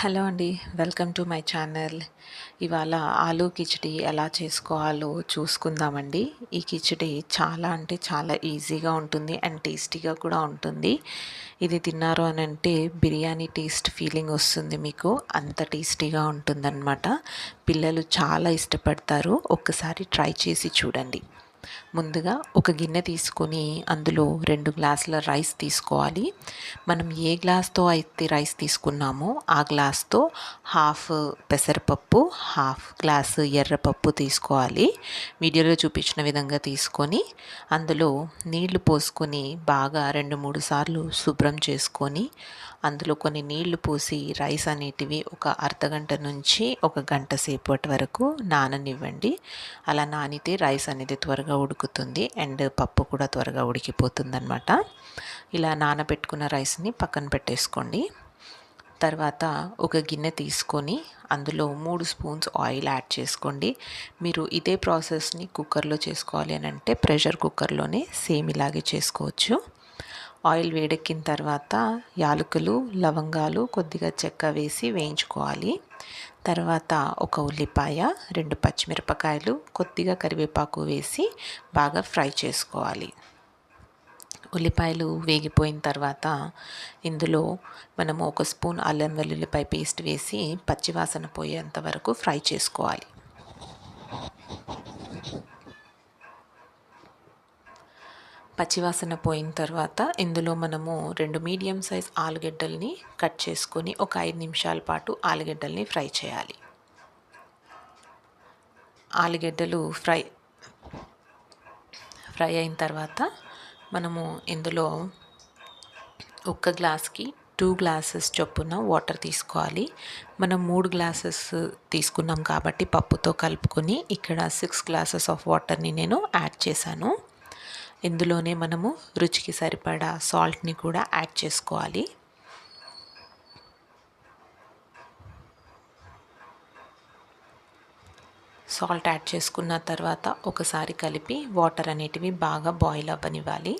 Hello అండి welcome to my channel. ఇవాళ ఆలూ కిచడి ఎలా చేసుకోవాలో చూసుకుందామండి. ఈ కిచడి చాలా అంటే చాలా ఈజీగా ఉంటుంది అండ్ టేస్టీగా కూడా ఉంటుంది. ఇది తిన్నారు అని అంటే బిర్యానీ టేస్ట్ ఫీలింగ్ వస్తుంది మీకు. అంత టేస్టీగా ఉంటుందన్నమాట. పిల్లలు చాలా ఇష్టపడతారు. ఒక్కసారి ట్రై చేసి చూడండి. ముందుగా ఒక గిన్నె తీసుకొని అందులో రెండు గ్లాసుల రైస్ తీసుకోవాలి. మనం ఏ గ్లాస్తో అయితే రైస్ తీసుకున్నామో ఆ గ్లాస్తో హాఫ్ పెసరపప్పు హాఫ్ గ్లాసు ఎర్రపప్పు తీసుకోవాలి. వీడియోలో చూపించిన విధంగా తీసుకొని అందులో నీళ్ళు పోసుకొని బాగా రెండు మూడు సార్లు శుభ్రం చేసుకొని అందులో కొన్ని నీళ్ళు పోసి రైస్ అనేటివి ఒక అర్ధగంట నుంచి ఒక గంట సేపటి వరకు నాననివ్వండి. అలా నానితే రైస్ అనేది త్వరగా ఉడుకుతుంది అండ్ పప్పు కూడా త్వరగా ఉడికిపోతుంది ఇలా నానబెట్టుకున్న రైస్ని పక్కన పెట్టేసుకోండి. తర్వాత ఒక గిన్నె తీసుకొని అందులో మూడు స్పూన్స్ ఆయిల్ యాడ్ చేసుకోండి. మీరు ఇదే ప్రాసెస్ని కుక్కర్లో చేసుకోవాలి అని అంటే ప్రెషర్ కుక్కర్లోనే సేమ్ ఇలాగే చేసుకోవచ్చు. ఆయిల్ వేడెక్కిన తర్వాత యాలకులు లవంగాలు కొద్దిగా చెక్క వేసి వేయించుకోవాలి. తర్వాత ఒక ఉల్లిపాయ రెండు పచ్చిమిరపకాయలు కొద్దిగా కరివేపాకు వేసి బాగా ఫ్రై చేసుకోవాలి. ఉల్లిపాయలు వేగిపోయిన తర్వాత ఇందులో మనము ఒక స్పూన్ అల్లం వెల్లుల్లిపాయ పేస్ట్ వేసి పచ్చివాసన పోయేంత వరకు ఫ్రై చేసుకోవాలి. పచ్చివాసన పోయిన తర్వాత ఇందులో మనము రెండు మీడియం సైజ్ ఆలుగడ్డల్ని కట్ చేసుకొని ఒక ఐదు నిమిషాల పాటు ఆలుగడ్డల్ని ఫ్రై చేయాలి. ఆలుగడ్డలు ఫ్రై ఫ్రై అయిన తర్వాత మనము ఇందులో ఒక్క గ్లాస్కి టూ గ్లాసెస్ చొప్పున వాటర్ తీసుకోవాలి. మనం మూడు గ్లాసెస్ తీసుకున్నాం కాబట్టి పప్పుతో కలుపుకొని ఇక్కడ సిక్స్ గ్లాసెస్ ఆఫ్ వాటర్ని నేను యాడ్ చేశాను. ఇందులోనే మనము రుచికి సరిపడా సాల్ట్ని కూడా యాడ్ చేసుకోవాలి. సాల్ట్ యాడ్ చేసుకున్న తర్వాత ఒకసారి కలిపి వాటర్ అనేటివి బాగా బాయిల్ అవ్వనివ్వాలి.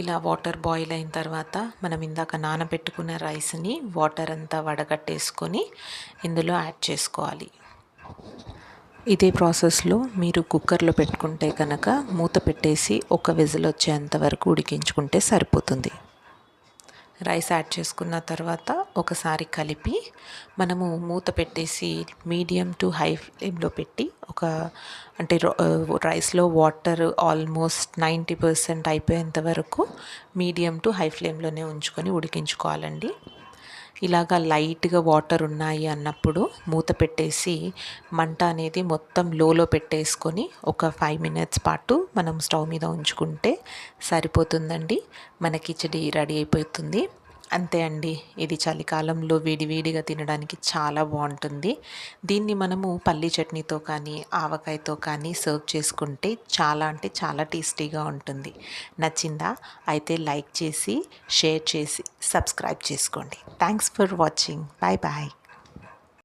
ఇలా వాటర్ బాయిల్ అయిన తర్వాత మనం ఇందాక నానబెట్టుకున్న రైస్ని వాటర్ అంతా వడగట్టేసుకొని ఇందులో యాడ్ చేసుకోవాలి. ఇదే ప్రాసెస్లో మీరు కుక్కర్లో పెట్టుకుంటే కనుక మూత పెట్టేసి ఒక విజిల్ వచ్చేంత వరకు ఉడికించుకుంటే సరిపోతుంది. రైస్ యాడ్ చేసుకున్న తర్వాత ఒకసారి కలిపి మనము మూత పెట్టేసి మీడియం టు హై ఫ్లేమ్లో పెట్టి ఒక అంటే రైస్లో వాటర్ ఆల్మోస్ట్ నైంటీ పర్సెంట్ అయిపోయేంత వరకు మీడియం టు హై ఫ్లేమ్లోనే ఉంచుకొని ఉడికించుకోవాలండి. ఇలాగా లైట్గా వాటర్ ఉన్నాయి అన్నప్పుడు మూత పెట్టేసి మంట అనేది మొత్తం లోలో పెట్టేసుకొని ఒక ఫైవ్ మినిట్స్ పాటు మనం స్టవ్ మీద ఉంచుకుంటే సరిపోతుందండి. మన కిచడి రెడీ అయిపోతుంది. అంతే అండి. ఇది చలికాలంలో వేడివేడిగా తినడానికి చాలా బాగుంటుంది. దీన్ని మనము పల్లి చట్నీతో కానీ ఆవకాయతో కానీ సర్వ్ చేసుకుంటే చాలా అంటే చాలా టేస్టీగా ఉంటుంది. నచ్చిందా? అయితే లైక్ చేసి షేర్ చేసి సబ్స్క్రైబ్ చేసుకోండి. Thanks for watching. Bye bye.